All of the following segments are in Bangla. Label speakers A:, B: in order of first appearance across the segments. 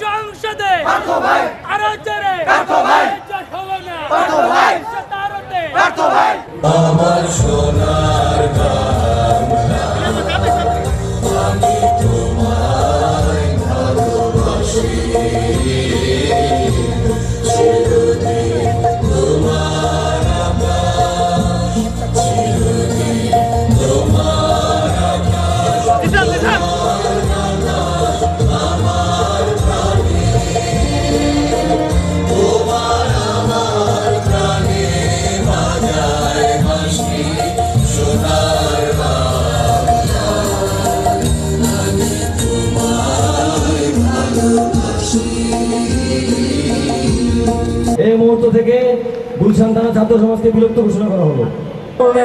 A: সংসদে আরও জোরে
B: আমার সোনার আমি তোমায় ভালোবাসি। চিরদিন
C: মুহূর্ত থেকে গুলশান থানা ছাত্র সমাজকে বিলুপ্ত ঘোষণা করা হলো।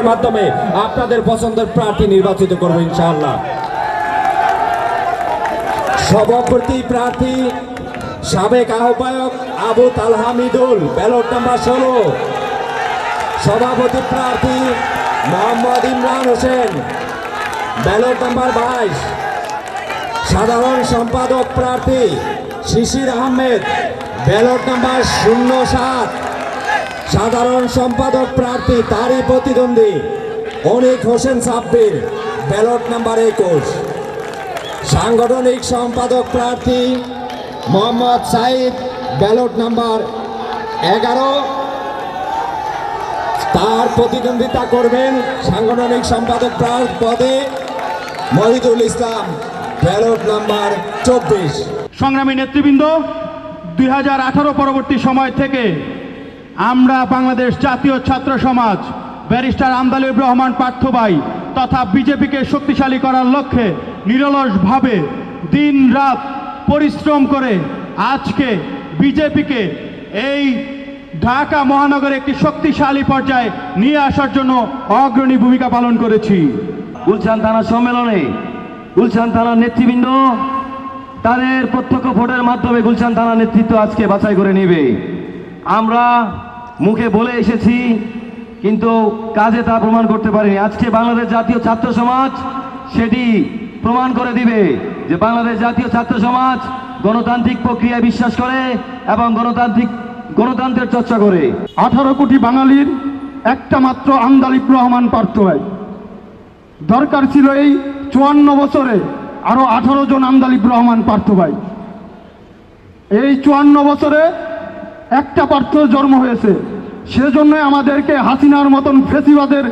D: মাধ্যমে আপনাদের পছন্দের প্রার্থী নির্বাচিত করব ইনশাআল্লাহ। সভাপতি প্রার্থী, সাবেক আহ্বায়ক আবু তালহামিদুল, ব্যালট নাম্বার ষোলো। সভাপতি প্রার্থী মোহাম্মদ ইমরান হোসেন, ব্যালট নাম্বার বাইশ। সাধারণ সম্পাদক প্রার্থী শিশির আহমেদ ব্যালট নাম্বার শূন্য সাত সাধারণ সম্পাদক প্রার্থী, তারই প্রতিদ্বন্দ্বী, অনিক হোসেন সাব্বির, ব্যালট নাম্বার একুশ। সাংগঠনিক সম্পাদক প্রার্থী, মোহাম্মদ সাইদ, ব্যালট নাম্বার এগারো। তার প্রতিদ্বন্দ্বিতা করবেন সাংগঠনিক সম্পাদক প্রার্থী পদে মহিদুল ইসলাম, ব্যালট নাম্বার চব্বিশ।
E: সংগ্রামী নেতৃবৃন্দ দুই হাজার আঠারো পরবর্তী সময় থেকে আমরা বাংলাদেশ জাতীয় ছাত্র সমাজ, ব্যারিস্টার আমদালিব রহমান পার্থবাই তথা বিজেপিকে শক্তিশালী করার লক্ষ্যে নিরলসভাবে দিন রাত পরিশ্রম করে আজকে বিজেপিকে এই ঢাকা মহানগরে একটি শক্তিশালী পর্যায়ে নিয়ে আসার জন্য অগ্রণী ভূমিকা পালন করেছি।
C: গুলশান থানা সম্মেলনে, গুলশান থানার নেতৃবৃন্দ তাদের প্রত্যক্ষ ভোটের মাধ্যমে গুলশান থানা নেতৃত্ব আজকে বাছাই করে নেবে। আমরা মুখে বলে এসেছি, কিন্তু কাজে তা প্রমাণ করতে পারিনি। আজকে বাংলাদেশ জাতীয় ছাত্র সমাজ সেটি প্রমাণ করে দিবে যে বাংলাদেশ জাতীয় ছাত্র সমাজ গণতান্ত্রিক প্রক্রিয়ায় বিশ্বাস করে এবং গণতান্ত্রিক, গণতন্ত্রের চর্চা করে।
E: আঠারো কোটি বাঙালির একটা মাত্র আমদালিব রহমান পার্থ দরকার ছিল এই চুয়ান্ন বছরে আরও আঠারো জন আমদালিব রহমান পার্থ ভাই। এই চুয়ান্ন বছরে একটা পার্থ জন্ম হয়েছে। সেজন্যই আমাদেরকে হাসিনার মতন ফেসিবাদের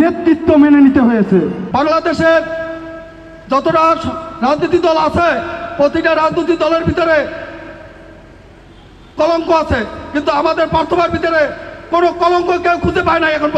E: নেতৃত্ব মেনে নিতে হয়েছে। বাংলাদেশের যতটা রাজনীতি দল আছে, প্রতিটা রাজনৈতিক দলের ভিতরে কলঙ্ক আছে। কিন্তু আমাদের পার্থবার ভিতরে কোনো কলঙ্ক কেউ খুঁজে পায় না এখন।